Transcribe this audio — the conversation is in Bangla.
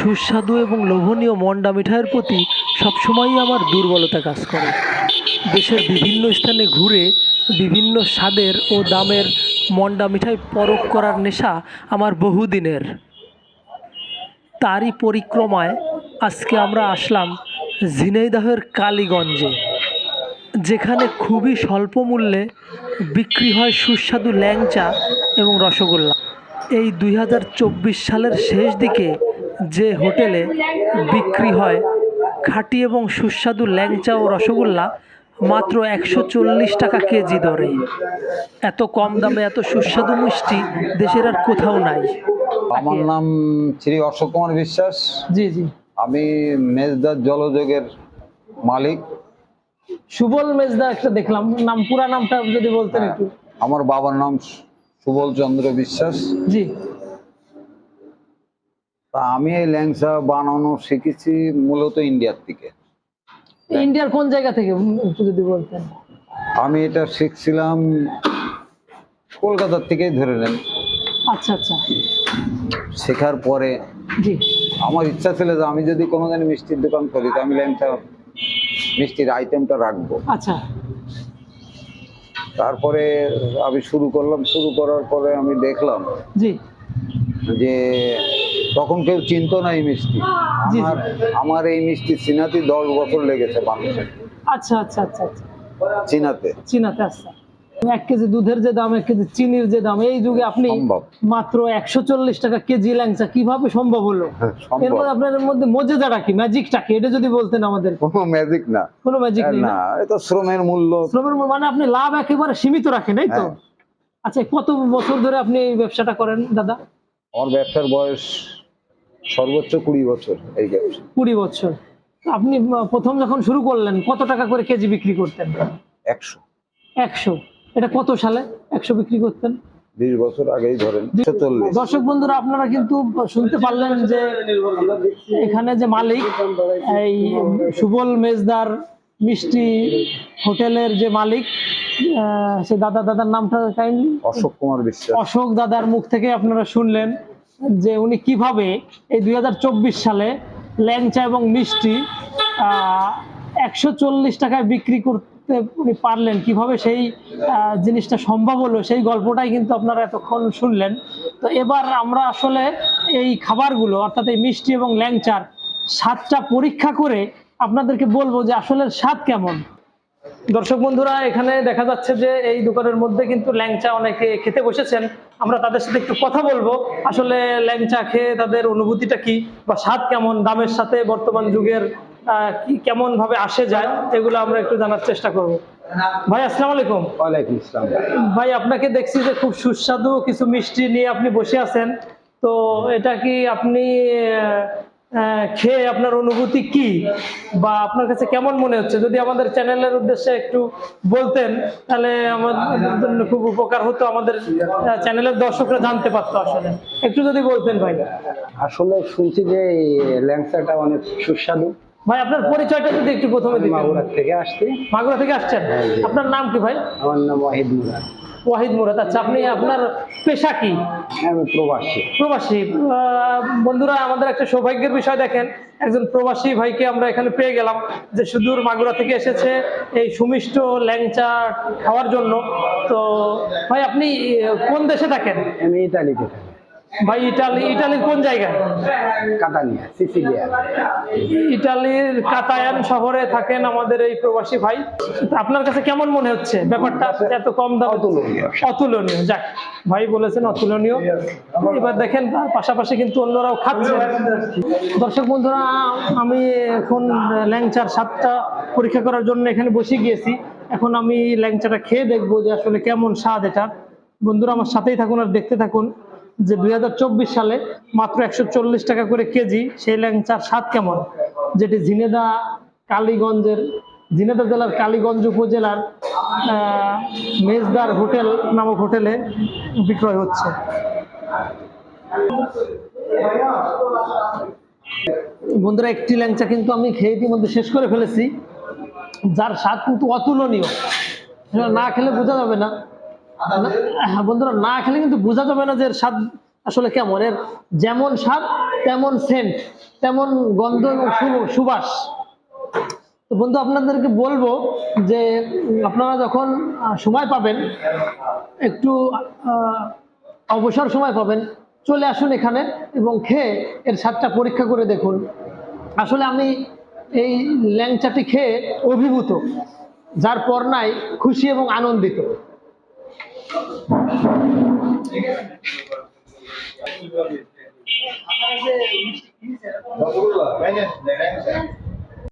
সুস্বাদু এবং লোভনীয় মন্ডা মিঠাইয়ের প্রতি সবসময়ই আমার দুর্বলতা কাজ করে। দেশের বিভিন্ন স্থানে ঘুরে বিভিন্ন স্বাদের ও দামের মন্ডা মিঠাই পরখ করার নেশা আমার বহুদিনের। তারই পরিক্রমায় আজকে আমরা আসলাম ঝিনাইদহের কালীগঞ্জে, যেখানে খুবই স্বল্প মূল্যে বিক্রি হয় সুস্বাদু ল্যাংচা এবং রসগোল্লা। এই দুই হাজার চব্বিশ সালের শেষ দিকে যে হোটেলে বিক্রি হয় খাঁটি এবং সুস্বাদু ল্যাংচা ও রসগোল্লা মাত্র একশো চল্লিশ টাকা কেজি দরে। এত কম দামে এত সুস্বাদু মিষ্টি দেশের আর কোথাও নাই। আমার নাম শ্রী অশোক কুমার বিশ্বাস। জি জি। আমি মেজদার জলযোগের মালিক। সুবল মেজদা একটা দেখলাম। নাম পুরা নামটা যদি বলতেন একটু। আমার বাবার নাম সুবল চন্দ্র বিশ্বাস। জি। তা আমি এই ল্যাংচা বানানো শিখেছি মূলত ইন্ডিয়ার থেকে ইন্ডিয়ার কোন জায়গা থেকে যদি বলতেন? আমি এটা শিখছিলাম কলকাতার থেকেই ধরে নেন। আচ্ছা আচ্ছা। শেখার পরে জি। আমার ইচ্ছা ছিল যে আমি যদি কোনোদিন মিষ্টির দোকান করি তো আমি ল্যাংচা মিষ্টির আইটেমটা রাখব। আচ্ছা। তারপরে আমি শুরু করলাম শুরু করার পরে আমি দেখলাম জি। যে তখন কেউ চিনতো না এই মিষ্টি। আমার আমার এই মিষ্টি চিনাতে দশ বছর লেগেছে মানুষের। আচ্ছা আচ্ছা আচ্ছা আচ্ছা। চিনাতে। চিনাতে আচ্ছা। এক কেজি দুধের যে দাম এক কেজি চিনির যে দাম এই যুগে আপনি মাত্র একশো চল্লিশ টাকা কেজি ল্যাংচা কীভাবে সম্ভব হলো? হ্যাঁ। এর মধ্যে আপনার মধ্যে মজেদাটা কি? ম্যাজিকটা কি? এটা যদি বলতেন আমাদের। কোনো ম্যাজিক না। কোনো ম্যাজিক না? না এটা শ্রমের মূল্য। শ্রমের মূল্য মানে আপনি লাভ একেবারে সীমিত রাখেন এই তো? হ্যাঁ। আচ্ছা কত বছর ধরে আপনি এই ব্যবসাটা করেন দাদা? আমার ব্যবসার বয়স সর্বোচ্চ কুড়ি বছর এই ব্যবসা কুড়ি বছর। আপনি প্রথম যখন শুরু করলেন কত টাকা করে কেজি বিক্রি করতেন? একশো। একশো। এটা কত সালে একশো বিক্রি করতেন? বিশ বছর আগেই ধরেন দর্শক বন্ধুরা আপনারা কিন্তু শুনতে পারলেন যে এখানে যে মালিক এই সুবল মেজদার মিষ্টি হোটেলের যে মালিক সে দাদা দাদার নামটা কাইন্ডলি? অশোক কুমার বিশ্বাস। অশোক দাদার মুখ থেকে আপনারা শুনলেন। যে উনি কীভাবে এই দুই হাজার চব্বিশ সালে ল্যাংচা এবং মিষ্টি একশো চল্লিশ টাকায় বিক্রি করতে উনি পারলেন, কীভাবে সেই জিনিসটা সম্ভব হলো, সেই গল্পটাই কিন্তু আপনারা এতক্ষণ শুনলেন। তো এবার আমরা আসলে এই খাবারগুলো, অর্থাৎ এই মিষ্টি এবং ল্যাংচার স্বাদটা পরীক্ষা করে আপনাদেরকে বলব যে আসলে স্বাদ কেমন। দর্শক বন্ধুরা এখানে দেখা যাচ্ছে যে এই দোকানের মধ্যে কিন্তু ল্যাংচা অনেকে খেতে বসেছেন। আমরা তাদের সাথে একটু কথা বলব। আসলে ল্যাংচা খেয়ে তাদের অনুভূতিটা কি বা স্বাদ কেমন দামের সাথে বর্তমান যুগের কি কেমন ভাবে আসে যায় এগুলো আমরা একটু জানার চেষ্টা করব। ভাই আসসালামু আলাইকুম। ওয়ালাইকুম ইসলাম ভাই আপনাকে দেখছি যে খুব সুস্বাদু কিছু মিষ্টি নিয়ে আপনি বসে আছেন। তো এটা কি আপনি খেয়ে আপনার অনুভূতি কি? বা আপনার কাছে কেমন মনে হচ্ছে? যদি আমাদের চ্যানেলের উদ্দেশ্যে একটু বলতেন তাহলে আমাদের জন্য খুব উপকার হতো আমাদের চ্যানেলের দর্শকরা জানতে পারতো আসলে। একটু যদি বলতেন ভাই। আসলে শুনছি যে এই ল্যাংচাটা অনেক সুস্বাদু। ভাই আপনার পরিচয়টা যদি একটু প্রথমে দিতেন। মাগুরার থেকে আসছি। মাগুরা থেকে আসছেন? হ্যাঁ, আপনার নাম কি ভাই? আমার নাম ওয়াহিদ মুরাদ। ওয়াহিদ মুরাদ আচ্ছা আপনি আপনার পেশা কি? প্রবাসী। প্রবাসী। বন্ধুরা আমাদের একটা সৌভাগ্যের বিষয় দেখেন। একজন প্রবাসী ভাইকে আমরা এখানে পেয়ে গেলাম যে সুদূর মাগুরা থেকে এসেছে এই সুমিষ্ট ল্যাংচা খাওয়ার জন্য। তো ভাই আপনি কোন দেশে থাকেন? আমি ইতালিতে থাকি। ভাই ইটালি ইটালির কোন জায়গায়? Catania Sicilia. ইটালির কাতায়ান শহরে থাকেন আমাদের এই প্রবাসী ভাই। আপনার কাছে কেমন মনে হচ্ছে? ব্যাপারটা এত কম দাম? অতুলনীয়। অতুলনীয়। যাক ভাই বলেছেন অতুলনীয়। এবার দেখেন তার পাশাপাশি কিন্তু অন্যরাও খাচ্ছে। দর্শক বন্ধুরা আমি এখন ল্যাংচার স্বাদটা পরীক্ষা করার জন্য এখানে বসে গিয়েছি। এখন আমি ল্যাংচাটা খেয়ে দেখব যে আসলে কেমন স্বাদ এটা। বন্ধুরা আমার সাথেই থাকুন আর দেখতে থাকুন। যে দু হাজার চব্বিশ সালে মাত্র একশো চল্লিশ টাকা করে কেজি, সেই ল্যাংচার স্বাদ কেমন? যেটি ঝিনেদা কালীগঞ্জের, ঝিনেদা জেলার কালীগঞ্জ উপজেলার মেজদার হোটেল নামক হোটেলে বিক্রয় হচ্ছে। বন্ধুরা, একটি ল্যাংচা কিন্তু আমি খেয়ে ইতিমধ্যে শেষ করে ফেলেছি। যার স্বাদ কিন্তু অতুলনীয়। না খেলে বোঝা যাবে না। বন্ধুরা, না খেলে কিন্তু বোঝা যাবে না যে স্বাদ আসলে কেমন। এর যেমন স্বাদ, তেমন সেন্ট তেমন গন্ধ এবং সুবাস। তো বন্ধু, আপনাদেরকে বলব যে আপনারা যখন সময় পাবেন, একটু অবসর সময় পাবেন, চলে আসুন এখানে এবং খেয়ে এর স্বাদটা পরীক্ষা করে দেখুন। আসলে আমি এই ল্যাংচাটি খেয়ে অভিভূত, যার পর নাই খুশি এবং আনন্দিত। Nasıl olur? Aynen. Neden?